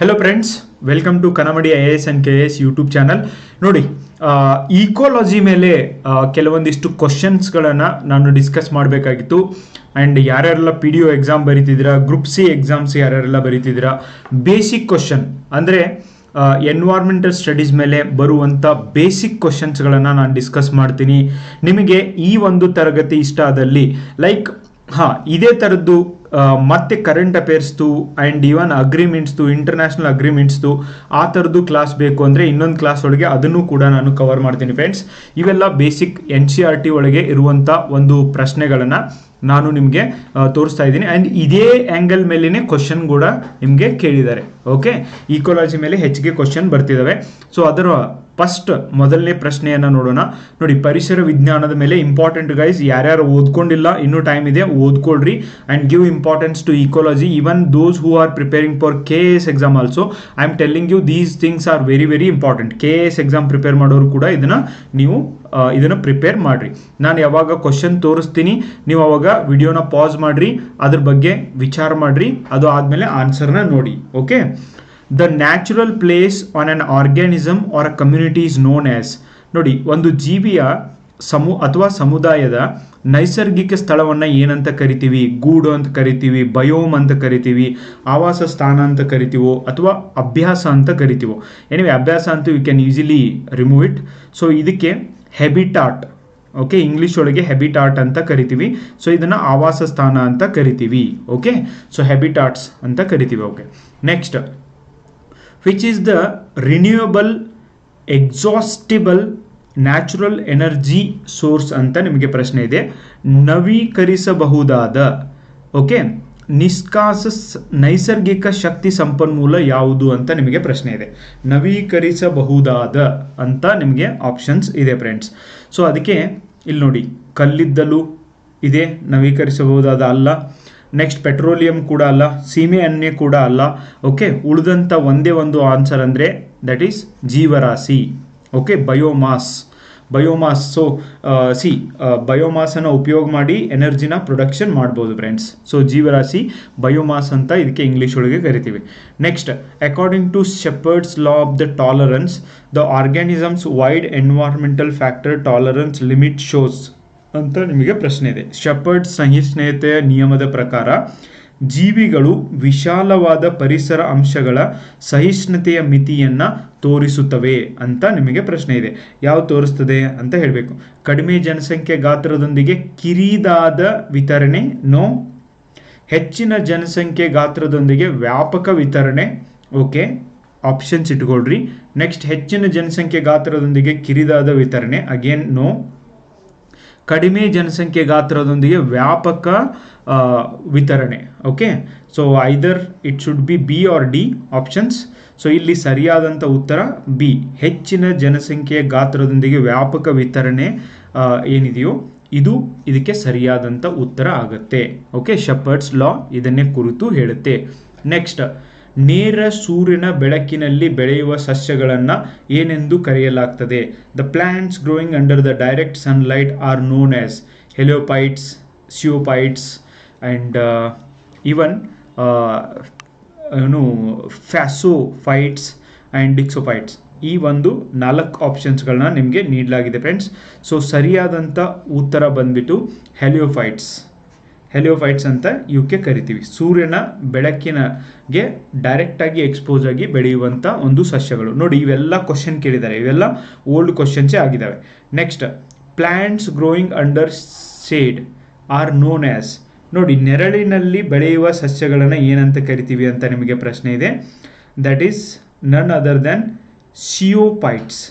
Hello friends welcome to Kanamadi I S and K S YouTube channel ನೋಡಿ ecology ಮೇಲೆ ಕೆಲವೊಂದಿಷ್ಟು ಕ್ವಶನ್ಸ್ಗಳನ್ನು ನಾನು ಡಿಸ್ಕಸ್ ಮಾಡಬೇಕಾಗಿತ್ತು. ಆ್ಯಂಡ್ ಯಾರ್ಯಾರೆಲ್ಲ ಪಿ ಡಿ ಒ ಎಕ್ಸಾಮ್ ಬರೀತಿದ್ದೀರಾ ಗ್ರೂಪ್ ಸಿ ಎಕ್ಸಾಮ್ಸ್ ಯಾರ್ಯಾರೆಲ್ಲ ಬರೀತಿದ್ದೀರಾ ಬೇಸಿಕ್ ಕ್ವಶನ್ ಅಂದರೆ ಎನ್ವಾರ್ಮೆಂಟಲ್ ಸ್ಟಡೀಸ್ ಮೇಲೆ ಬರುವಂಥ ಬೇಸಿಕ್ ಕ್ವಶನ್ಸ್ಗಳನ್ನು ನಾನು ಡಿಸ್ಕಸ್ ಮಾಡ್ತೀನಿ. ನಿಮಗೆ ಈ ಒಂದು ತರಗತಿ ಇಷ್ಟ ಆದಲ್ಲಿ ಲೈಕ್ ಹಾಂ, ಇದೇ ಥರದ್ದು ಮತ್ತೆ ಕರೆಂಟ್ ಅಫೇರ್ಸ್ದು ಆ್ಯಂಡ್ ಈವನ್ ಅಗ್ರಿಮೆಂಟ್ಸ್ದು ಇಂಟರ್ನ್ಯಾಷನಲ್ ಅಗ್ರಿಮೆಂಟ್ಸ್ದು ಆ ಥರದ್ದು ಕ್ಲಾಸ್ ಬೇಕು ಅಂದರೆ ಇನ್ನೊಂದು ಕ್ಲಾಸ್ ಒಳಗೆ ಅದನ್ನು ಕೂಡ ನಾನು ಕವರ್ ಮಾಡ್ತೀನಿ ಫ್ರೆಂಡ್ಸ್ ಇವೆಲ್ಲ basic N C R T ಒಳಗೆ ಇರುವಂಥ ಒಂದು ಪ್ರಶ್ನೆಗಳನ್ನು ನಾನು ನಿಮಗೆ ತೋರಿಸ್ತಾ ಇದ್ದೀನಿ. ಆ್ಯಂಡ್ ಇದೇ ಆ್ಯಂಗಲ್ ಮೇಲೇ ಕ್ವಶನ್ ಕೂಡ ನಿಮಗೆ ಕೇಳಿದ್ದಾರೆ. ಓಕೆ ಈಕೋಲಜಿ ಮೇಲೆ ಹೆಚ್ಚಿಗೆ ಕ್ವಶನ್ ಬರ್ತಿದ್ದಾವೆ ಸೊ ಅದರ ಫಸ್ಟ್ ಮೊದಲನೇ ಪ್ರಶ್ನೆಯನ್ನು ನೋಡೋಣ. ನೋಡಿ, ಪರಿಸರ ವಿಜ್ಞಾನದ ಮೇಲೆ ಇಂಪಾರ್ಟೆಂಟ್ ಗೈಸ್ ಯಾರ್ಯಾರು ಓದ್ಕೊಂಡಿಲ್ಲ, ಇನ್ನೂ ಟೈಮ್ ಇದೆ, ಓದ್ಕೊಳ್ರಿ. And give importance to ecology even those who are preparing for K S exam also I am telling you these things are very very important K S exam prepare ಮಾಡೋರು ಕೂಡ ಇದನ್ನ ನೀವು ಇದನ್ನು prepare ಮಾಡ್ರಿ. ನಾನು ಯಾವಾಗ question ತೋರಿಸ್ತೀನಿ, ನೀವು ಅವಾಗ ವಿಡಿಯೋನ ಪಾಸ್ ಮಾಡ್ರಿ, ಅದ್ರ ಬಗ್ಗೆ ವಿಚಾರ ಮಾಡ್ರಿ, ಅದು ಆದಮೇಲೆ ಆನ್ಸರ್ನ ನೋಡಿ. Okay the natural place on on organism or a community is known as ನೋಡಿ, ಒಂದು ಜೀವಿಯ ಸಮು, ಅಥವಾ ಸಮುದಾಯದ ನೈಸರ್ಗಿಕ ಸ್ಥಳವನ್ನು ಏನಂತ ಕರಿತೀವಿ? ಗೂಡು ಅಂತ ಕರಿತೀವಿ, ಬಯೋಮ್ ಅಂತ ಕರಿತೀವಿ, ಆವಾಸ ಸ್ಥಾನ ಅಂತ ಕರಿತೀವೋ, ಅಥವಾ ಅಭ್ಯಾಸ ಅಂತ ಕರಿತೀವೋ? ಎನಿವೆ ಅಭ್ಯಾಸ ಅಂತೂ you can easily remove it so ಇದಕ್ಕೆ ಹೆಬಿಟಾಟ್ ಓಕೆ ಇಂಗ್ಲಿಷ್ ಒಳಗೆ ಹೆಬಿಟಾಟ್ ಅಂತ ಕರಿತೀವಿ. ಸೊ ಇದನ್ನು ಆವಾಸ ಸ್ಥಾನ ಅಂತ ಕರಿತೀವಿ ಓಕೆ ಸೊ ಹೆಬಿಟಾಟ್ಸ್ ಅಂತ ಕರಿತೀವಿ okay next which is the renewable exhaustible natural energy source ಅಂತ ನಿಮಗೆ ಪ್ರಶ್ನೆ ಇದೆ. ನವೀಕರಿಸಬಹುದಾದ ಓಕೆ ನಿಷ್ಕಾಸ ನೈಸರ್ಗಿಕ ಶಕ್ತಿ ಸಂಪನ್ಮೂಲ ಯಾವುದು ಅಂತ ನಿಮಗೆ ಪ್ರಶ್ನೆ ಇದೆ. ನವೀಕರಿಸಬಹುದಾದ ಅಂತ ನಿಮಗೆ ಆಪ್ಷನ್ಸ್ ಇದೆ ಫ್ರೆಂಡ್ಸ್ ಸೊ ಅದಕ್ಕೆ ಇಲ್ಲಿ ನೋಡಿ, ಕಲ್ಲಿದ್ದಲು ಇದೆ, ನವೀಕರಿಸಬಹುದಾದ ಅಲ್ಲ. ನೆಕ್ಸ್ಟ್ ಪೆಟ್ರೋಲಿಯಂ ಕೂಡ ಅಲ್ಲ ಸೀಮೆ ಎಣ್ಣೆ ಕೂಡ ಅಲ್ಲ. ಓಕೆ ಉಳಿದಂಥ ಒಂದೇ ಒಂದು ಆನ್ಸರ್ ಅಂದರೆ ದಟ್ ಈಸ್ ಜೀವರಾಶಿ. Okay biomass biomass so see ಬಯೋಮಾಸನ್ನು ಉಪಯೋಗ ಮಾಡಿ ಎನರ್ಜಿನ ಪ್ರೊಡಕ್ಷನ್ ಮಾಡ್ಬೋದು ಫ್ರೆಂಡ್ಸ್ ಸೊ ಜೀವರಾಶಿ ಬಯೋಮಾಸ್ ಅಂತ ಇದಕ್ಕೆ ಇಂಗ್ಲೀಷ್ ಒಳಗೆ ಕರಿತೀವಿ. Next according to Shepherd's law of the tolerance the organisms wide environmental factor tolerance limit shows ಅಂತ ನಿಮಗೆ ಪ್ರಶ್ನೆ ಇದೆ. ಶಪರ್ಡ್ ಸಹಿಷ್ಣುತೆಯ ನಿಯಮದ ಪ್ರಕಾರ ಜೀವಿಗಳು ವಿಶಾಲವಾದ ಪರಿಸರ ಅಂಶಗಳ ಸಹಿಷ್ಣುತೆಯ ಮಿತಿಯನ್ನು ತೋರಿಸುತ್ತವೆ ಅಂತ ನಿಮಗೆ ಪ್ರಶ್ನೆ ಇದೆ. ಯಾವ ತೋರಿಸ್ತದೆ ಅಂತ ಹೇಳಬೇಕು. ಕಡಿಮೆ ಜನಸಂಖ್ಯೆ ಗಾತ್ರದೊಂದಿಗೆ ಕಿರಿದಾದ ವಿತರಣೆ, ನೋ? ಹೆಚ್ಚಿನ ಜನಸಂಖ್ಯೆ ಗಾತ್ರದೊಂದಿಗೆ ವ್ಯಾಪಕ ವಿತರಣೆ, ಓಕೆ? ಆಪ್ಷನ್ಸ್ ಇಟ್ಕೊಳ್ರಿ. ನೆಕ್ಸ್ಟ್ ಹೆಚ್ಚಿನ ಜನಸಂಖ್ಯೆ ಗಾತ್ರದೊಂದಿಗೆ ಕಿರಿದಾದ ವಿತರಣೆ, ಅಗೇನ್ ನೋ? ಕಡಿಮೆ ಜನಸಂಖ್ಯೆ ಗಾತ್ರದೊಂದಿಗೆ ವ್ಯಾಪಕ ವಿತರಣೆ, okay? So either it should be B or D options so ಇಲ್ಲಿ ಸರಿಯಾದಂಥ ಉತ್ತರ ಬಿ ಹೆಚ್ಚಿನ ಜನಸಂಖ್ಯೆಯ ಗಾತ್ರದೊಂದಿಗೆ ವ್ಯಾಪಕ ವಿತರಣೆ ಏನಿದೆಯೋ? ಇದು ಇದಕ್ಕೆ ಸರಿಯಾದಂಥ ಉತ್ತರ ಆಗುತ್ತೆ, ಓಕೆ? ಶಪರ್ಡ್ಸ್ ಲಾ ಇದನ್ನೇ ಕುರಿತು ಹೇಳುತ್ತೆ. ನೆಕ್ಸ್ಟ್ ನೇರ ಸೂರ್ಯನ ಬೆಳಕಿನಲ್ಲಿ ಬೆಳೆಯುವ ಸಸ್ಯಗಳನ್ನು ಏನೆಂದು ಕರೆಯಲಾಗ್ತದೆ? The plants growing under the direct sunlight are known as heliophytes sciophytes and even ಏನು ಫ್ಯಾಸೋಫೈಟ್ಸ್ ಆ್ಯಂಡ್ ಡಿಕ್ಸೋಫೈಟ್ಸ್ ಈ ಒಂದು ನಾಲ್ಕು ಆಪ್ಷನ್ಸ್ಗಳನ್ನ ನಿಮಗೆ ನೀಡಲಾಗಿದೆ ಫ್ರೆಂಡ್ಸ್ ಸೊ ಸರಿಯಾದಂಥ ಉತ್ತರ ಬಂದ್ಬಿಟ್ಟು ಹೆಲಿಯೋಫೈಟ್ಸ್ ಹೆಲಿಯೋಫೈಟ್ಸ್ ಅಂತ ಇವಕ್ಕೆ ಕರಿತೀವಿ. ಸೂರ್ಯನ ಬೆಳಕಿನಗೆ ಡೈರೆಕ್ಟಾಗಿ ಎಕ್ಸ್ಪೋಸ್ ಆಗಿ ಬೆಳೆಯುವಂಥ ಒಂದು ಸಸ್ಯಗಳು. ನೋಡಿ, ಇವೆಲ್ಲ ಕ್ವಶನ್ ಕೇಳಿದ್ದಾರೆ. ಇವೆಲ್ಲ ಓಲ್ಡ್ ಕ್ವಶನ್ಸೇ ಆಗಿದ್ದಾವೆ. Next plants growing under shade are known as ನೋಡಿ, ನೆರಳಿನಲ್ಲಿ ಬೆಳೆಯುವ ಸಸ್ಯಗಳನ್ನು ಏನಂತ ಕರಿತೀವಿ ಅಂತ ನಿಮಗೆ ಪ್ರಶ್ನೆ ಇದೆ. That is none other than sciophytes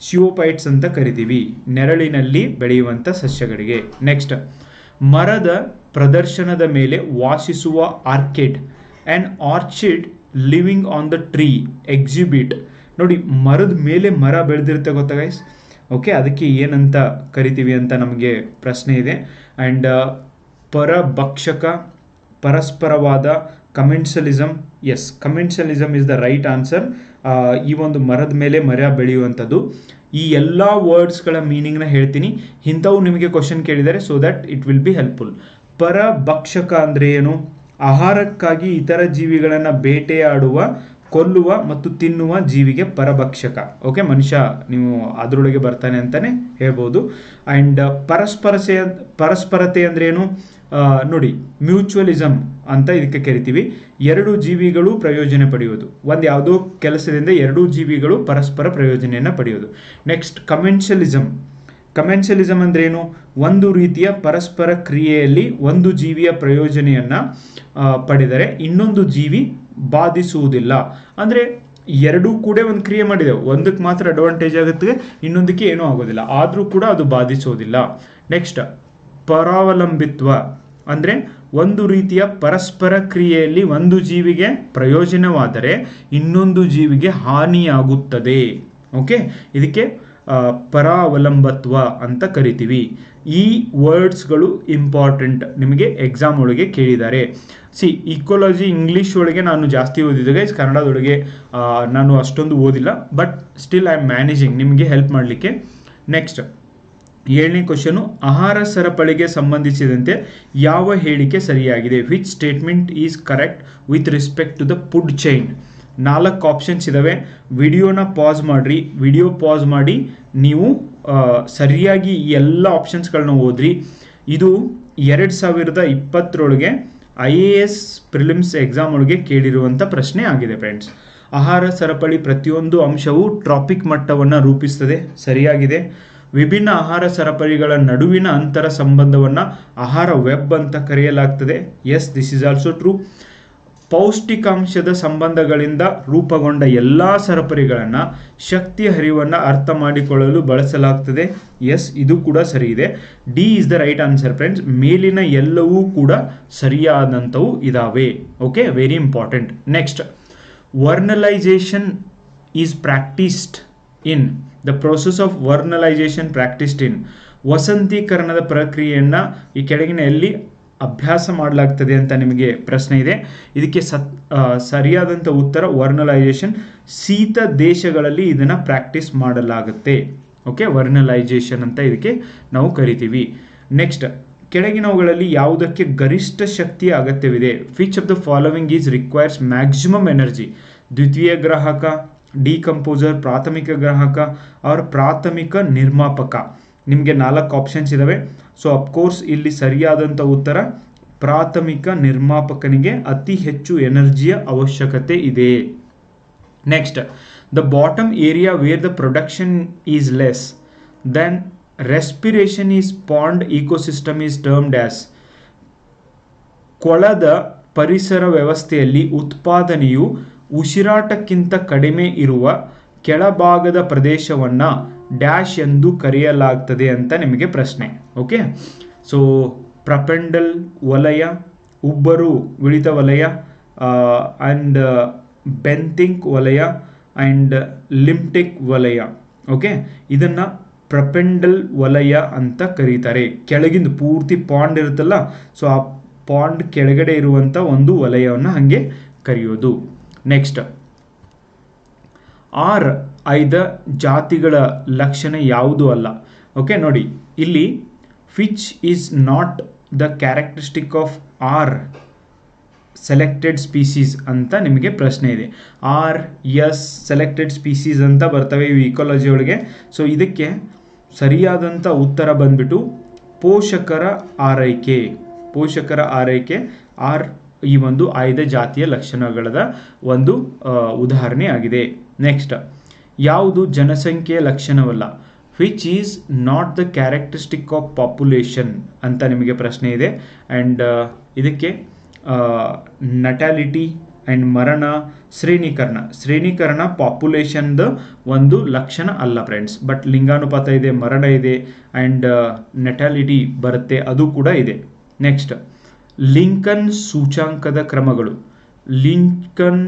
sciophytes ಅಂತ ಕರಿತೀವಿ. ನೆರಳಿನಲ್ಲಿ ಬೆಳೆಯುವಂಥ ಸಸ್ಯಗಳಿಗೆ. ನೆಕ್ಸ್ಟ್ ಮರದ ಪ್ರದರ್ಶನದ ಮೇಲೆ ವಾಸಿಸುವ orchid and orchid living on the tree exhibit ನೋಡಿ, ಮರದ ಮೇಲೆ ಮರ ಬೆಳೆದಿರುತ್ತೆ ಗೊತ್ತಾ ಗೈಸ್ ಓಕೆ ಅದಕ್ಕೆ ಏನಂತ ಕರಿತೀವಿ ಅಂತ ನಮಗೆ ಪ್ರಶ್ನೆ ಇದೆ. ಆ್ಯಂಡ್ ಪರಭಕ್ಷಕ, ಪರಸ್ಪರವಾದ commensalism yes commensalism is the right answer ಈ ಒಂದು ಮರದ ಮೇಲೆ ಮರ ಬೆಳೆಯುವಂಥದ್ದು. ಈ ಎಲ್ಲ ವರ್ಡ್ಸ್ಗಳ ಮೀನಿಂಗ್ನ ಹೇಳ್ತೀನಿ. ಇಂಥವು ನಿಮಗೆ ಕ್ವಶನ್ ಕೇಳಿದರೆ so that it will be helpful ಪರಭಕ್ಷಕ ಅಂದರೆ ಏನು? ಆಹಾರಕ್ಕಾಗಿ ಇತರ ಜೀವಿಗಳನ್ನು ಬೇಟೆಯಾಡುವ, ಕೊಲ್ಲುವ ಮತ್ತು ತಿನ್ನುವ ಜೀವಿಗೆ ಪರಭಕ್ಷಕ. ಓಕೆ ಮನುಷ್ಯ ನೀವು ಅದರೊಳಗೆ ಬರ್ತಾನೆ ಅಂತಾನೆ ಹೇಳ್ಬೋದು. ಆ್ಯಂಡ್ ಪರಸ್ಪರಸೆ ಪರಸ್ಪರತೆ ಅಂದ್ರೆ ಏನು? ನೋಡಿ ಮ್ಯೂಚುವಲಿಸಮ್ ಅಂತ ಇದಕ್ಕೆ ಕರಿತೀವಿ. ಎರಡು ಜೀವಿಗಳು ಪ್ರಯೋಜನ ಪಡೆಯುವುದು. ಒಂದು ಯಾವುದೋ ಕೆಲಸದಿಂದ ಎರಡೂ ಜೀವಿಗಳು ಪರಸ್ಪರ ಪ್ರಯೋಜನೆಯನ್ನು ಪಡೆಯೋದು ನೆಕ್ಸ್ಟ್ ಕಮೆನ್ಷಿಯಲಿಸಮ್ ಕಮೆನ್ಷಿಯಲಿಸಮ್ ಅಂದ್ರೆ ಏನು ಒಂದು ರೀತಿಯ ಪರಸ್ಪರ ಕ್ರಿಯೆಯಲ್ಲಿ ಒಂದು ಜೀವಿಯ ಪ್ರಯೋಜನೆಯನ್ನು ಪಡೆದರೆ ಇನ್ನೊಂದು ಜೀವಿ ಬಾಧಿಸುವುದಿಲ್ಲ. ಅಂದ್ರೆ ಎರಡೂ ಕೂಡ ಒಂದು ಕ್ರಿಯೆ ಮಾಡಿದೆ. ಒಂದಕ್ಕೆ ಮಾತ್ರ ಅಡ್ವಾಂಟೇಜ್ ಆಗುತ್ತೆ, ಇನ್ನೊಂದಕ್ಕೆ ಏನೂ ಆಗೋದಿಲ್ಲ. ಆದರೂ ಕೂಡ ಅದು ಬಾಧಿಸೋದಿಲ್ಲ. ನೆಕ್ಸ್ಟ್ ಪರಾವಲಂಬಿತ್ವ. ಅಂದ್ರೆ ಒಂದು ರೀತಿಯ ಪರಸ್ಪರ ಕ್ರಿಯೆಯಲ್ಲಿ ಒಂದು ಜೀವಿಗೆ ಪ್ರಯೋಜನವಾದರೆ ಇನ್ನೊಂದು ಜೀವಿಗೆ ಹಾನಿಯಾಗುತ್ತದೆ. ಓಕೆ ಇದಕ್ಕೆ ಪರಾವಲಂಬತ್ವ ಅಂತ ಕರಿತೀವಿ. ಈ ವರ್ಡ್ಸ್ಗಳು ಇಂಪಾರ್ಟೆಂಟ್ ನಿಮಗೆ ಎಕ್ಸಾಮ್ ಒಳಗೆ ಕೇಳಿದ್ದಾರೆ. ಸಿ ಈಕೋಲಜಿ ಇಂಗ್ಲೀಷ್ ಒಳಗೆ ನಾನು ಜಾಸ್ತಿ ಓದಿದ್ದೆ ಗೈಸ್ ಕನ್ನಡದೊಳಗೆ ನಾನು ಅಷ್ಟೊಂದು ಓದಿಲ್ಲ but still I am managing ನಿಮಗೆ ಹೆಲ್ಪ್ ಮಾಡಲಿಕ್ಕೆ. ನೆಕ್ಸ್ಟ್ ಏಳನೇ ಕ್ವಶನು ಆಹಾರ ಸರಪಳಿಗೆ ಸಂಬಂಧಿಸಿದಂತೆ ಯಾವ ಹೇಳಿಕೆ ಸರಿಯಾಗಿದೆ? Which statement is correct with respect to the food chain ನಾಲ್ಕು ಆಪ್ಷನ್ಸ್ ಇದಾವೆ. ವಿಡಿಯೋನ ಪಾಸ್ ಮಾಡ್ರಿ. ವಿಡಿಯೋ ಪಾಸ್ ಮಾಡಿ. ನೀವು ಸರಿಯಾಗಿ ಎಲ್ಲ ಆಪ್ಷನ್ಸ್ಗಳನ್ನ ಓದ್ರಿ. ಇದು ಎರಡು ಸಾವಿರದ ಇಪ್ಪತ್ತರೊಳಗೆ I A S prelims exam ಒಳಗೆ ಕೇಳಿರುವಂಥ ಪ್ರಶ್ನೆ ಆಗಿದೆ ಫ್ರೆಂಡ್ಸ್ ಆಹಾರ ಸರಪಳಿ ಪ್ರತಿಯೊಂದು ಅಂಶವು ಟ್ರಾಪಿಕ್ ಮಟ್ಟವನ್ನು ರೂಪಿಸ್ತದೆ. ಸರಿಯಾಗಿದೆ. ವಿಭಿನ್ನ ಆಹಾರ ಸರಪಳಿಗಳ ನಡುವಿನ ಅಂತರ ಸಂಬಂಧವನ್ನು ಆಹಾರ ವೆಬ್ ಅಂತ ಕರೆಯಲಾಗ್ತದೆ. Yes this is also true ಪೌಷ್ಟಿಕಾಂಶದ ಸಂಬಂಧಗಳಿಂದ ರೂಪುಗೊಂಡ ಎಲ್ಲ ಸರಪಳಿಗಳನ್ನು ಶಕ್ತಿಯ ಹರಿವನ್ನು ಅರ್ಥ ಮಾಡಿಕೊಳ್ಳಲು ಬಳಸಲಾಗ್ತದೆ. ಎಸ್, ಇದು ಕೂಡ ಸರಿ ಇದೆ D is the right answer friends ಮೇಲಿನ ಎಲ್ಲವೂ ಕೂಡ ಸರಿಯಾದಂಥವು ಇದಾವೆ. Okay very important next vernalisation is practised in the process of vernalisation practised in ವಸಂತೀಕರಣದ ಪ್ರಕ್ರಿಯೆಯನ್ನು ಈ ಕೆಳಗಿನ ಎಲ್ಲಿ ಅಭ್ಯಾಸ ಮಾಡಲಾಗ್ತದೆ ಅಂತ ನಿಮಗೆ ಪ್ರಶ್ನೆ ಇದೆ. ಇದಕ್ಕೆ ಸತ್ ಸರಿಯಾದಂಥ ಉತ್ತರ ವರ್ನಲೈಸೇಷನ್ ಶೀತ ದೇಶಗಳಲ್ಲಿ ಇದನ್ನು ಪ್ರಾಕ್ಟೀಸ್ ಮಾಡಲಾಗುತ್ತೆ. ಓಕೆ ವರ್ನಲೈಸೇಷನ್ ಅಂತ ಇದಕ್ಕೆ ನಾವು ಕರಿತೀವಿ. ನೆಕ್ಸ್ಟ್, ಕೆಳಗಿನವುಗಳಲ್ಲಿ ಯಾವುದಕ್ಕೆ ಗರಿಷ್ಠ ಶಕ್ತಿಯ ಅಗತ್ಯವಿದೆ? Which of the following is requires maximum energy ದ್ವಿತೀಯ ಗ್ರಾಹಕ ಡಿಕಂಪೋಸರ್ ಪ್ರಾಥಮಿಕ ಗ್ರಾಹಕ ಅವರ ಪ್ರಾಥಮಿಕ ನಿರ್ಮಾಪಕ? ನಿಮಗೆ ನಾಲ್ಕು ಆಪ್ಷನ್ಸ್ ಇದಾವೆ. ಸೊ ಅಫ್ಕೋರ್ಸ್ ಇಲ್ಲಿ ಸರಿಯಾದಂಥ ಉತ್ತರ, ಪ್ರಾಥಮಿಕ ನಿರ್ಮಾಪಕನಿಗೆ ಅತಿ ಹೆಚ್ಚು ಎನರ್ಜಿಯ ಅವಶ್ಯಕತೆ ಇದೆ. Next the bottom area where the production is less than respiration is pond ecosystem is term as ಕೊಳದ ಪರಿಸರ ವ್ಯವಸ್ಥೆಯಲ್ಲಿ ಉತ್ಪಾದನೆಯು ಉಸಿರಾಟಕ್ಕಿಂತ ಕಡಿಮೆ ಇರುವ ಕೆಳಭಾಗದ ಪ್ರದೇಶವನ್ನು ಡ್ಯಾಶ್ ಎಂದು ಕರೆಯಲಾಗ್ತದೆ ಅಂತ ನಿಮಗೆ ಪ್ರಶ್ನೆ. ಓಕೆ ಸೊ ಪ್ರಪೆಂಡಲ್ ವಲಯ ಉಬ್ಬರು ವಿಳಿತ ವಲಯ ಆ್ಯಂಡ್ ಬೆಂತಿಂಕ್ ವಲಯ ಆ್ಯಂಡ್ ಲಿಮ್ಟಿಕ್ ವಲಯ ಓಕೆ ಇದನ್ನು ಪ್ರಪೆಂಡಲ್ ವಲಯ ಅಂತ ಕರೀತಾರೆ. ಕೆಳಗಿಂದ ಪೂರ್ತಿ ಪಾಂಡ್ ಇರುತ್ತಲ್ಲ ಸೊ ಆ ಪಾಂಡ್ ಕೆಳಗಡೆ ಇರುವಂಥ ಒಂದು ವಲಯವನ್ನು ಹಾಗೆ ಕರೆಯೋದು. ನೆಕ್ಸ್ಟ್ ಆರ್ ಐದ ಜಾತಿಗಳ ಲಕ್ಷಣ ಯಾವುದು ಅಲ್ಲ? ಓಕೆ ನೋಡಿ. ಇಲ್ಲಿ which is not the characteristic of r selected species ಅಂತ ನಿಮಗೆ ಪ್ರಶ್ನೆ ಇದೆ. ಆರ್ ಎಸ್ ಸೆಲೆಕ್ಟೆಡ್ ಸ್ಪೀಸೀಸ್ ಅಂತ ಬರ್ತವೆ ಇವು ಇಕಾಲಜಿ ಒಳಗೆ. ಸೊ ಇದಕ್ಕೆ ಸರಿಯಾದಂಥ ಉತ್ತರ ಬಂದ್ಬಿಟ್ಟು ಪೋಷಕರ ಆರೈಕೆ. ಪೋಷಕರ ಆರೈಕೆ ಆರ್ ಈ ಒಂದು ಆಯ್ದ ಜಾತಿಯ ಲಕ್ಷಣಗಳದ ಒಂದು ಉದಾಹರಣೆ ಆಗಿದೆ ನೆಕ್ಸ್ಟ್ ಯಾವುದು ಜನಸಂಖ್ಯೆಯ ಲಕ್ಷಣವಲ್ಲ? Which is not the characteristic of population ಅಂತ ನಿಮಗೆ ಪ್ರಶ್ನೆ ಇದೆ. ಆ್ಯಂಡ್ ಇದಕ್ಕೆ ನಟ್ಯಾಲಿಟಿ ಆ್ಯಂಡ್ ಮರಣ, ಶ್ರೇಣೀಕರಣ. ಶ್ರೇಣೀಕರಣ ಪಾಪ್ಯುಲೇಷನ್ದ ಒಂದು ಲಕ್ಷಣ ಅಲ್ಲ ಫ್ರೆಂಡ್ಸ್ ಬಟ್ ಲಿಂಗಾನುಪಾತ ಇದೆ, ಮರಣ ಇದೆ ಆ್ಯಂಡ್ ನೆಟ್ಯಾಲಿಟಿ ಬರುತ್ತೆ, ಅದು ಕೂಡ ಇದೆ. ನೆಕ್ಸ್ಟ್ ಲಿಂಕನ್ ಸೂಚಾಂಕದ ಕ್ರಮಗಳು. ಲಿಂಕನ್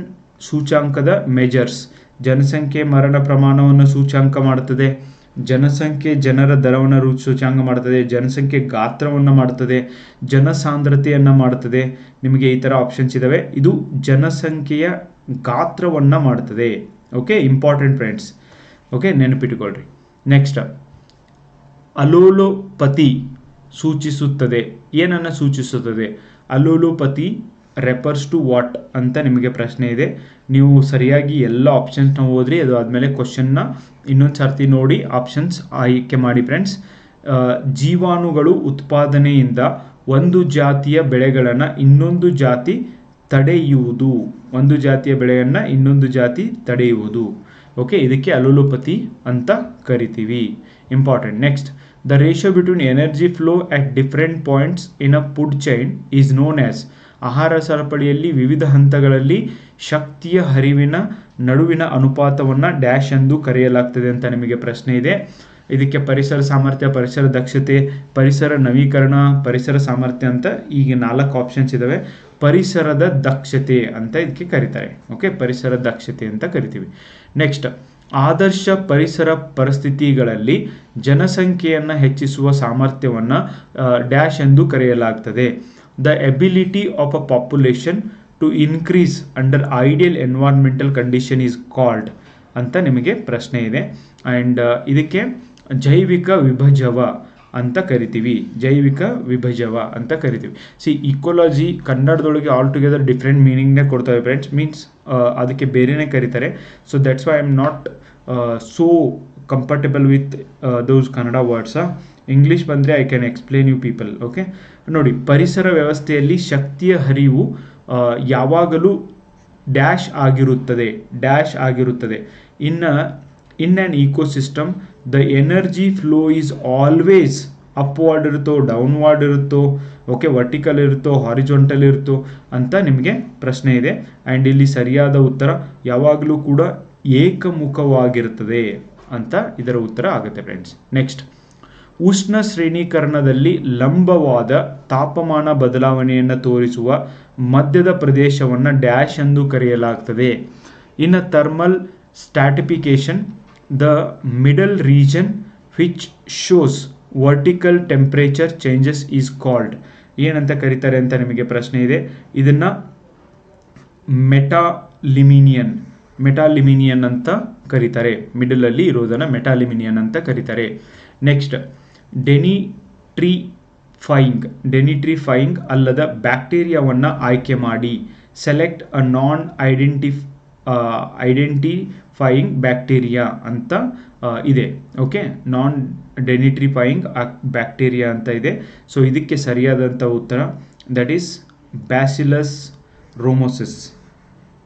ಸೂಚಾಂಕದ ಮೆಜರ್ಸ್ ಜನಸಂಖ್ಯೆ ಮರಣ ಪ್ರಮಾಣವನ್ನು ಸೂಚಾಂಕ ಮಾಡುತ್ತದೆ. ಜನಸಂಖ್ಯೆ ಜನರ ದರವನ್ನು ರು ಸೂಚ್ಯಾಂಗ ಮಾಡ್ತದೆ, ಜನಸಂಖ್ಯೆ ಗಾತ್ರವನ್ನು ಮಾಡ್ತದೆ, ಜನಸಾಂದ್ರತೆಯನ್ನು ಮಾಡ್ತದೆ. ನಿಮಗೆ ಈ ಥರ ಆಪ್ಷನ್ಸ್ ಇದ್ದಾವೆ ಇದು ಜನಸಂಖ್ಯೆಯ ಗಾತ್ರವನ್ನು ಮಾಡ್ತದೆ. ಓಕೆ ಇಂಪಾರ್ಟೆಂಟ್ ಫ್ರೆಂಡ್ಸ್ ಓಕೆ ನೆನಪಿಟ್ಟುಕೊಳ್ರಿ. ನೆಕ್ಸ್ಟ್ ಅಲೋಲೋಪತಿ ಸೂಚಿಸುತ್ತದೆ. ಏನನ್ನು ಸೂಚಿಸುತ್ತದೆ? ಅಲೋಲೋಪತಿ ರೆಫರ್ಸ್ ಟು ವಾಟ್ ಅಂತ ನಿಮಗೆ ಪ್ರಶ್ನೆ ಇದೆ. ನೀವು ಸರಿಯಾಗಿ ಎಲ್ಲ ಆಪ್ಷನ್ಸ್ನ ಓದ್ರಿ, ಅದು ಆದಮೇಲೆ ಕ್ವಶನ್ನ ಇನ್ನೊಂದು ಸರ್ತಿ ನೋಡಿ ಆಪ್ಷನ್ಸ್ ಆಯ್ಕೆ ಮಾಡಿ ಫ್ರೆಂಡ್ಸ್ ಜೀವಾಣುಗಳು ಉತ್ಪಾದನೆಯಿಂದ ಒಂದು ಜಾತಿಯ ಬೆಳೆಗಳನ್ನು ಇನ್ನೊಂದು ಜಾತಿ ತಡೆಯುವುದು. ಒಂದು ಜಾತಿಯ ಬೆಳೆಯನ್ನು ಇನ್ನೊಂದು ಜಾತಿ ತಡೆಯುವುದು. ಓಕೆ ಇದಕ್ಕೆ ಅಲುಲೋಪತಿ ಅಂತ ಕರಿತೀವಿ. Important next the ratio between energy flow at different points in a food chain is known as ಆಹಾರ ಸರಪಳಿಯಲ್ಲಿ ವಿವಿಧ ಹಂತಗಳಲ್ಲಿ ಶಕ್ತಿಯ ಹರಿವಿನ ನಡುವಿನ ಅನುಪಾತವನ್ನು ಡ್ಯಾಶ್ ಎಂದು ಕರೆಯಲಾಗ್ತದೆ ಅಂತ ನಿಮಗೆ ಪ್ರಶ್ನೆ ಇದೆ. ಇದಕ್ಕೆ ಪರಿಸರ ಸಾಮರ್ಥ್ಯ, ಪರಿಸರ ದಕ್ಷತೆ, ಪರಿಸರ ನವೀಕರಣ, ಪರಿಸರ ಸಾಮರ್ಥ್ಯ ಅಂತ ಈಗ ನಾಲ್ಕು ಆಪ್ಷನ್ಸ್ ಇದ್ದಾವೆ ಪರಿಸರದ ದಕ್ಷತೆ ಅಂತ ಇದಕ್ಕೆ ಕರೀತಾರೆ. ಓಕೆ ಪರಿಸರ ದಕ್ಷತೆ ಅಂತ ಕರಿತೀವಿ. ನೆಕ್ಸ್ಟ್ ಆದರ್ಶ ಪರಿಸರ ಪರಿಸ್ಥಿತಿಗಳಲ್ಲಿ ಜನಸಂಖ್ಯೆಯನ್ನು ಹೆಚ್ಚಿಸುವ ಸಾಮರ್ಥ್ಯವನ್ನು ಡ್ಯಾಶ್ ಎಂದು ಕರೆಯಲಾಗ್ತದೆ. The ability of a population to increase under ideal environmental condition is called ಅಂತ ನಿಮಗೆ ಪ್ರಶ್ನೆ ಇದೆ. ಆ್ಯಂಡ್ ಇದಕ್ಕೆ ಜೈವಿಕ ವಿಭಜವ ಅಂತ ಕರಿತೀವಿ. ಜೈವಿಕ ವಿಭಜವ ಅಂತ ಕರಿತೀವಿ. ಸಿ ಇಕೋಲಜಿ ಕನ್ನಡದೊಳಗೆ ಆಲ್ ಟುಗೆದರ್ ಡಿಫ್ರೆಂಟ್ ಮೀನಿಂಗ್ನೇ ಕೊಡ್ತವೆ ಫ್ರೆಂಡ್ಸ್ ಮೀನ್ಸ್ ಅದಕ್ಕೆ ಬೇರೆನೇ ಕರೀತಾರೆ. So that's why I am not so comfortable with those Kannada ವರ್ಡ್ಸಾ English ಬಂದರೆ I can explain you people okay ನೋಡಿ, ಪರಿಸರ ವ್ಯವಸ್ಥೆಯಲ್ಲಿ ಶಕ್ತಿಯ ಹರಿವು ಯಾವಾಗಲೂ ಡ್ಯಾಶ್ ಆಗಿರುತ್ತದೆ ಡ್ಯಾಶ್ ಆಗಿರುತ್ತದೆ. ಇನ್ನು in an ecosystem the energy flow is always upward ಇರುತ್ತೋ ಡೌನ್ವಾರ್ಡ್ ಇರುತ್ತೋ ಓಕೆ ವರ್ಟಿಕಲ್ ಇರುತ್ತೋ ಹಾರಿಜೊಂಟಲ್ ಇರುತ್ತೋ ಅಂತ ನಿಮಗೆ ಪ್ರಶ್ನೆ ಇದೆ. ಆ್ಯಂಡ್ ಇಲ್ಲಿ ಸರಿಯಾದ ಉತ್ತರ ಯಾವಾಗಲೂ ಕೂಡ ಏಕಮುಖವಾಗಿರುತ್ತದೆ ಅಂತ ಇದರ ಉತ್ತರ ಆಗುತ್ತೆ ಫ್ರೆಂಡ್ಸ್ ನೆಕ್ಸ್ಟ್ ಉಷ್ಣ ಶ್ರೇಣೀಕರಣದಲ್ಲಿ ಲಂಬವಾದ ತಾಪಮಾನ ಬದಲಾವಣೆಯನ್ನು ತೋರಿಸುವ ಮಧ್ಯದ ಪ್ರದೇಶವನ್ನು ಡ್ಯಾಶ್ ಎಂದು ಕರೆಯಲಾಗ್ತದೆ. ಇನ್ನು thermal stratification the middle region which shows vertical temperature changes is called. ಏನಂತ ಕರೀತಾರೆ ಅಂತ ನಿಮಗೆ ಪ್ರಶ್ನೆ ಇದೆ. ಇದನ್ನು ಮೆಟಾಲಿಮಿನಿಯನ್ ಮೆಟಾಲಿಮಿನಿಯನ್ ಅಂತ ಕರೀತಾರೆ. ಮಿಡಲ್ ಅಲ್ಲಿ ಇರೋದನ್ನ ಮೆಟಾಲಿಮಿನಿಯನ್ ಅಂತ ಕರೀತಾರೆ. ನೆಕ್ಸ್ಟ್ ಡೆನಿಟ್ರಿಫೈಯಿಂಗ್ ಡೆನಿಟ್ರಿಫೈಯಿಂಗ್ ಅಲ್ಲದ ಬ್ಯಾಕ್ಟೀರಿಯಾವನ್ನು ಆಯ್ಕೆ ಮಾಡಿ. Select a non identify identifying bacteria ಅಂತ ಇದೆ. ಓಕೆ? ನಾನ್ ಡೆನಿಟ್ರಿಫೈಯಿಂಗ್ ಬ್ಯಾಕ್ಟೀರಿಯಾ ಅಂತ ಇದೆ. ಸೊ, ಇದಕ್ಕೆ ಸರಿಯಾದಂಥ ಉತ್ತರ that is bacillus ramosus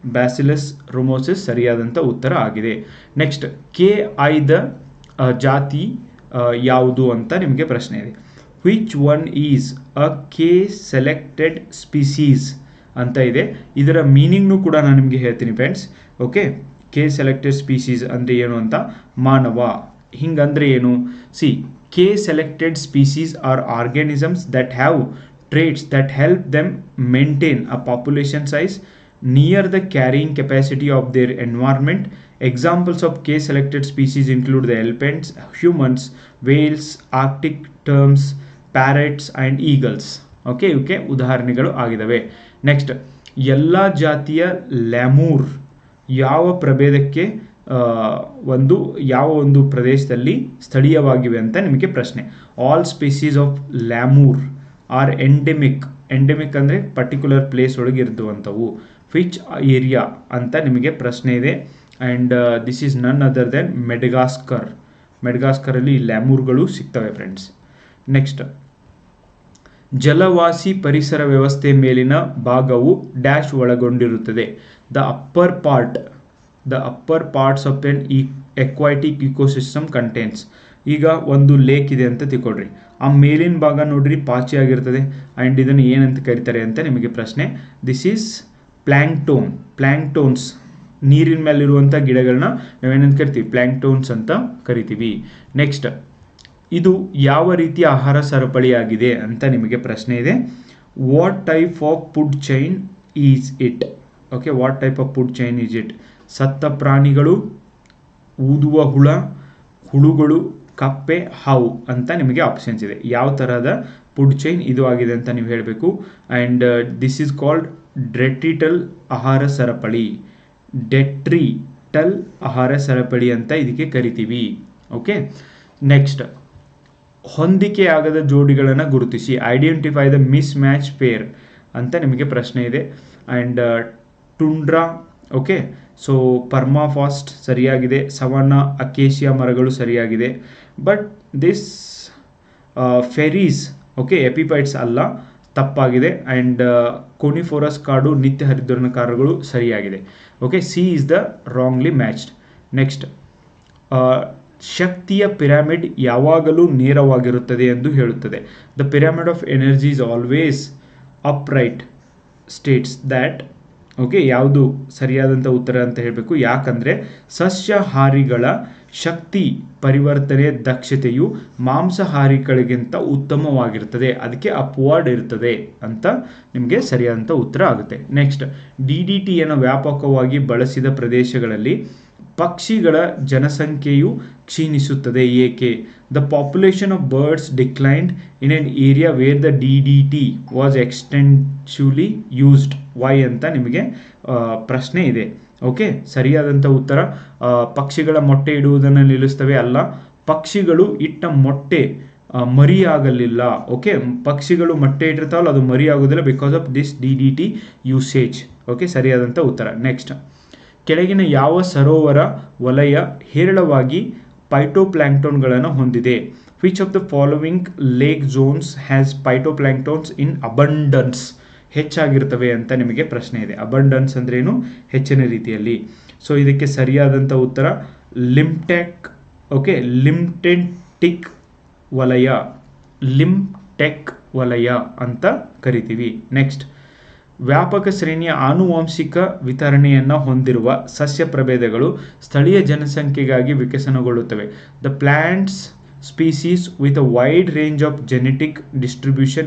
bacillus ramosus ಸರಿಯಾದಂಥ ಉತ್ತರ ಆಗಿದೆ. ನೆಕ್ಸ್ಟ್ ಕೆ ಐದ ಜಾತಿ ಯಾವುದು ಅಂತ ನಿಮಗೆ ಪ್ರಶ್ನೆ ಇದೆ. Which one is a K selected species ಅಂತ ಇದೆ. ಇದರ ಮೀನಿಂಗ್ನು ಕೂಡ ನಾನು ನಿಮಗೆ ಹೇಳ್ತೀನಿ friends okay K selected species ಅಂದರೆ ಏನು ಅಂತ? ಮಾನವ. ಹಿಂಗಂದ್ರೆ ಏನು? See K selected species are organisms that have traits that help them maintain a population size near the carrying capacity of their environment. Examples of K-selected species include the elephants, humans, whales, arctic terms, parrots and eagles. Okay ಇವಕ್ಕೆ ಉದಾಹರಣೆಗಳು ಆಗಿದ್ದಾವೆ next ಎಲ್ಲ ಜಾತಿಯ ಲ್ಯಾಮೂರ್ ಯಾವ ಪ್ರಭೇದಕ್ಕೆ ಒಂದು ಯಾವ ಒಂದು ಪ್ರದೇಶದಲ್ಲಿ ಸ್ಥಳೀಯವಾಗಿವೆ ಅಂತ ನಿಮಗೆ ಪ್ರಶ್ನೆ all species of lemur are endemic endemic ಅಂದರೆ ಪರ್ಟಿಕ್ಯುಲರ್ ಪ್ಲೇಸ್ ಒಳಗೆ ಇರುವಂಥವು ವಿಚ್ ಏರಿಯಾ ಅಂತ ನಿಮಗೆ ಪ್ರಶ್ನೆ ಇದೆ. And this is none other than Madagascar ಮೆಡ್ಗಾಸ್ಕರಲ್ಲಿ ಲ್ಯಾಮೂರ್ಗಳು ಸಿಗ್ತವೆ ಫ್ರೆಂಡ್ಸ್ ನೆಕ್ಸ್ಟ್ ಜಲವಾಸಿ ಪರಿಸರ ವ್ಯವಸ್ಥೆ ಮೇಲಿನ ಭಾಗವು ಡ್ಯಾಶ್ ಒಳಗೊಂಡಿರುತ್ತದೆ. The upper part the upper parts of an ಈ ಎಕ್ವೈಟಿಕ್ ಇಕೋಸಿಸ್ಟಮ್ ಕಂಟೆಂಟ್ಸ್ ಈಗ ಒಂದು ಲೇಕ್ ಇದೆ ಅಂತ ತಿಳ್ಕೊಡ್ರಿ ಆ ಮೇಲಿನ ಭಾಗ ನೋಡ್ರಿ ಪಾಚಿ ಆಗಿರ್ತದೆ. ಆ್ಯಂಡ್ ಇದನ್ನು ಏನಂತ ಕರಿತಾರೆ ಅಂತ ನಿಮಗೆ ಪ್ರಶ್ನೆ. ದಿಸ್ ಈಸ್ ಪ್ಲ್ಯಾಂಕ್ಟೋನ್ ಪ್ಲ್ಯಾಂಕ್ಟೋನ್ಸ್ ನೀರಿನ ಮೇಲಿರುವಂಥ ಗಿಡಗಳನ್ನ ನಾವೇನಂತ ಕರಿತೀವಿ? ಪ್ಲ್ಯಾಂಕ್ಟೋನ್ಸ್ ಅಂತ ಕರಿತೀವಿ. ನೆಕ್ಸ್ಟ್ ಇದು ಯಾವ ರೀತಿಯ ಆಹಾರ ಸರಪಳಿಯಾಗಿದೆ ಅಂತ ನಿಮಗೆ ಪ್ರಶ್ನೆ ಇದೆ. What type of food chain is it okay what type of food chain is it ಸತ್ತ ಪ್ರಾಣಿಗಳು, ಊದುವ ಹುಳ, ಹುಳುಗಳು, ಕಪ್ಪೆ, ಹಾವು ಅಂತ ನಿಮಗೆ ಆಪ್ಷನ್ಸ್ ಇದೆ. ಯಾವ ಥರದ ಫುಡ್ ಚೈನ್ ಇದು ಆಗಿದೆ ಅಂತ ನೀವು ಹೇಳಬೇಕು. And this is called detrital ಆಹಾರ ಸರಪಳಿ. ಡೆಟ್ರಿಟಲ್ ಆಹಾರ ಸರಪಳಿ ಅಂತ ಇದಕ್ಕೆ ಕರಿತೀವಿ. ಓಕೆ? ನೆಕ್ಸ್ಟ್, ಹೊಂದಿಕೆಯಾಗದ ಜೋಡಿಗಳನ್ನು ಗುರುತಿಸಿ. Identify the mismatch pair ಅಂತ ನಿಮಗೆ ಪ್ರಶ್ನೆ ಇದೆ. And tundra, okay? So, permafrost ಸರಿಯಾಗಿದೆ. ಸವರ್ಣ, ಅಕೇಶಿಯಾ ಮರಗಳು ಸರಿಯಾಗಿದೆ. But, this ferns, okay? Epiphytes ಅಲ್ಲ. ತಪ್ಪಾಗಿದೆ ಆ್ಯಂಡ್ ಕೋನಿಫೋರಸ್ ಕಾಡು ನಿತ್ಯ ಹರಿದ್ವರ್ಣಕಾರಗಳು ಸರಿಯಾಗಿದೆ. Okay C is the wrongly matched next ಶಕ್ತಿಯ ಪಿರಾಮಿಡ್ ಯಾವಾಗಲೂ ನೇರವಾಗಿರುತ್ತದೆ ಎಂದು ಹೇಳುತ್ತದೆ. The pyramid of energy is always upright states that okay ಯಾವುದು ಸರಿಯಾದಂಥ ಉತ್ತರ ಅಂತ ಹೇಳಬೇಕು. ಯಾಕಂದರೆ ಸಸ್ಯಾಹಾರಿಗಳ ಶಕ್ತಿ ಪರಿವರ್ತನೆ ದಕ್ಷತೆಯು ಮಾಂಸಾಹಾರಿಗಳಿಗಿಂತ ಉತ್ತಮವಾಗಿರುತ್ತದೆ. ಅದಕ್ಕೆ ಅಪ್ವಾರ್ಡ್ ಇರ್ತದೆ ಅಂತ ನಿಮಗೆ ಸರಿಯಾದಂಥ ಉತ್ತರ ಆಗುತ್ತೆ. ನೆಕ್ಸ್ಟ್ ಡಿ ಡಿ ಟಿಯನ್ನು ವ್ಯಾಪಕವಾಗಿ ಬಳಸಿದ ಪ್ರದೇಶಗಳಲ್ಲಿ ಪಕ್ಷಿಗಳ ಜನಸಂಖ್ಯೆಯು ಕ್ಷೀಣಿಸುತ್ತದೆ. ಏಕೆ? The population of birds declined in an area where the D D T was extensively used why ಅಂತ ನಿಮಗೆ ಪ್ರಶ್ನೆ ಇದೆ. ಓಕೆ ಸರಿಯಾದಂಥ ಉತ್ತರ. ಪಕ್ಷಿಗಳ ಮೊಟ್ಟೆ ಇಡುವುದನ್ನು ನಿಲ್ಲಿಸ್ತವೆ ಅಲ್ಲ. ಪಕ್ಷಿಗಳು ಇಟ್ಟ ಮೊಟ್ಟೆ ಮರಿಯಾಗಲಿಲ್ಲ. ಓಕೆ ಪಕ್ಷಿಗಳು ಮೊಟ್ಟೆ ಇಟ್ಟಿರ್ತಾವಲ್ಲ, ಅದು ಮರಿಯಾಗೋದಿಲ್ಲ because of this D D T usage okay ಸರಿಯಾದಂಥ ಉತ್ತರ. ನೆಕ್ಸ್ಟ್ ಕೆಳಗಿನ ಯಾವ ಸರೋವರ ವಲಯ ಹೇರಳವಾಗಿ ಪೈಟೋಪ್ಲಾಂಕ್ಟೋನ್ಗಳನ್ನು ಹೊಂದಿದೆ? Which of the following lake zones has phytoplanktons in abundance ಹೆಚ್ಚಾಗಿರ್ತವೆ ಅಂತ ನಿಮಗೆ ಪ್ರಶ್ನೆ ಇದೆ. ಅಬಂಡನ್ಸ್ ಅಂದ್ರೇನು? ಹೆಚ್ಚಿನ ರೀತಿಯಲ್ಲಿ. ಸೊ ಇದಕ್ಕೆ ಸರಿಯಾದಂಥ ಉತ್ತರ ಲಿಮ್ಟೆಕ್ ಓಕೆ ಲಿಮ್ಟೆಂಟಿಕ್ ವಲಯ ಲಿಮ್ಟೆಕ್ ವಲಯ ಅಂತ ಕರಿತೀವಿ. ನೆಕ್ಸ್ಟ್ ವ್ಯಾಪಕ ಶ್ರೇಣಿಯ ಆನುವಂಶಿಕ ವಿತರಣೆಯನ್ನು ಹೊಂದಿರುವ ಸಸ್ಯ ಪ್ರಭೇದಗಳು ಸ್ಥಳೀಯ ಜನಸಂಖ್ಯೆಗಾಗಿ ವಿಕಸನಗೊಳ್ಳುತ್ತವೆ. The plants species with a wide range of genetic distribution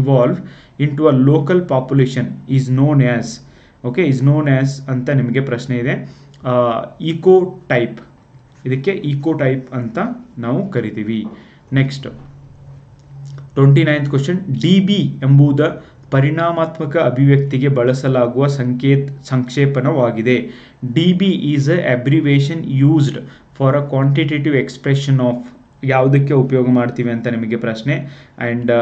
evolve into a local population is known as okay is known as ಅಂತ ನಿಮಗೆ ಪ್ರಶ್ನೆ ಇದೆ. ಈಕೋ ಟೈಪ್ ಇದಕ್ಕೆ ಈಕೋ ಟೈಪ್ ಅಂತ ನಾವು ಕರಿತೀವಿ. Next twenty ninth question D B ಎಂಬುದ ಪರಿಣಾಮಾತ್ಮಕ ಅಭಿವ್ಯಕ್ತಿಗೆ ಬಳಸಲಾಗುವ ಸಂಕೇತ್ ಸಂಕ್ಷೇಪಣವಾಗಿದೆ D B is a abbreviation used for a quantitative expression of ಯಾವುದಕ್ಕೆ ಉಪಯೋಗ ಮಾಡ್ತೀವಿ ಅಂತ ನಿಮಗೆ ಪ್ರಶ್ನೆ. ಆ್ಯಂಡ್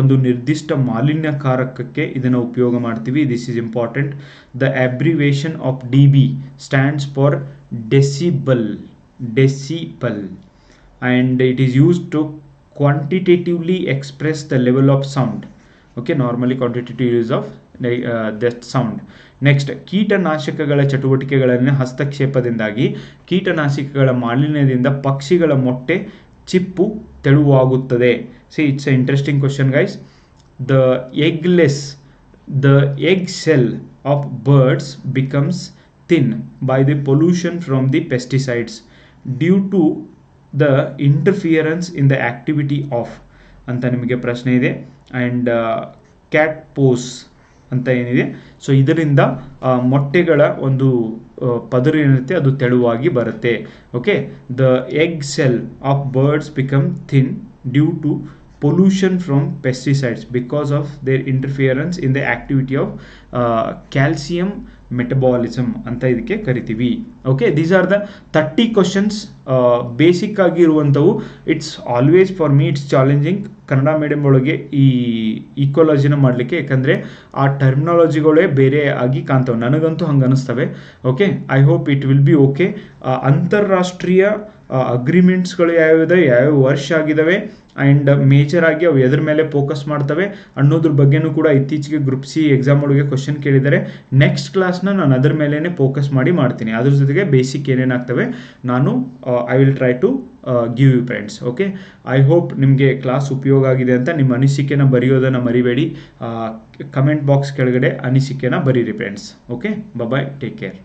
ಒಂದು ನಿರ್ದಿಷ್ಟ ಮಾಲಿನ್ಯಕಾರಕಕ್ಕೆ ಇದನ್ನು ಉಪಯೋಗ ಮಾಡ್ತೀವಿ. This is important the abbreviation of D B stands for decibel decibel and it is use to quantitatively express the level of sound okay normally quantitative use of this sound next ಕೀಟನಾಶಕಗಳ ಚಟುವಟಿಕೆಗಳನ್ನು ಹಸ್ತಕ್ಷೇಪದಿಂದಾಗಿ, ಕೀಟನಾಶಕಗಳ ಮಾಲಿನ್ಯದಿಂದ ಪಕ್ಷಿಗಳ ಮೊಟ್ಟೆ ಚಿಪ್ಪು ತೆಳುವಾಗುತ್ತದೆ. See it's a interesting question guys the eggless the egg shell of birds becomes thin by the pollution from the pesticides due to the interference in the activity of ಅಂತ ನಿಮಗೆ ಪ್ರಶ್ನೆ ಇದೆ. ಆ್ಯಂಡ್ ಕ್ಯಾಟ್ ಪೋಸ್ ಅಂತ ಏನಿದೆ. So ಇದರಿಂದ ಮೊಟ್ಟೆಗಳ ಒಂದು ಪದರ ಏನಿರುತ್ತೆ ಅದು ತೆಳುವಾಗಿ ಬರುತ್ತೆ. Okay the egg shell of birds become thin due to pollution from pesticides because of their interference in the activity of calcium metabolism ಅಂತ ಇದಕ್ಕೆ ಕರಿತೀವಿ. Okay these are the thirty questions basic ಆಗಿರುವಂಥವು it's always for me it's challenging Kannada medium ಒಳಗೆ ಈ ಈಕ್ವಲಾಜಿನ ಮಾಡಲಿಕ್ಕೆ, ಯಾಕಂದರೆ ಆ ಟರ್ಮಿನಾಲಜಿಗಳೇ ಬೇರೆ ಆಗಿ ಕಾಣ್ತವೆ. ನನಗಂತೂ ಹಂಗೆ ಅನಿಸ್ತವೆ. Okay I hope it will be okay ಅಂತಾರಾಷ್ಟ್ರೀಯ ಅಗ್ರಿಮೆಂಟ್ಸ್ಗಳು ಯಾವ್ಯಾವಿದೆ ಯಾವ್ಯಾವ ವರ್ಷ ಆಗಿದ್ದಾವೆ ಆ್ಯಂಡ್ ಮೇಜರ್ ಆಗಿ ಅವು ಎದ್ರ ಮೇಲೆ ಫೋಕಸ್ ಮಾಡ್ತವೆ. ಅನ್ನೋದ್ರ ಬಗ್ಗೆನೂ ಕೂಡ ಇತ್ತೀಚೆಗೆ ಗ್ರೂಪ್ ಸಿ ಎಕ್ಸಾಮ್ ಒಳಗೆ ಕ್ವಶನ್ ಕೇಳಿದರೆ. ನೆಕ್ಸ್ಟ್ ಕ್ಲಾಸ್ನ ನಾನು ಅದ್ರ ಮೇಲೇ ಫೋಕಸ್ ಮಾಡಿ ಮಾಡ್ತೀನಿ. ಅದ್ರ ಜೊತೆಗೆ ಬೇಸಿಕ್ ಏನೇನಾಗ್ತವೆ ನಾನು I will try to give you friends okay I hope ನಿಮಗೆ ಕ್ಲಾಸ್ ಉಪಯೋಗ ಆಗಿದೆ ಅಂತ ನಿಮ್ಮ ಅನಿಸಿಕೆನ ಬರೆಯೋದನ್ನು ಮರಿಬೇಡಿ. ಕಮೆಂಟ್ ಬಾಕ್ಸ್ ಕೆಳಗಡೆ ಅನಿಸಿಕೆನ ಬರೀರಿ friends okay bye take care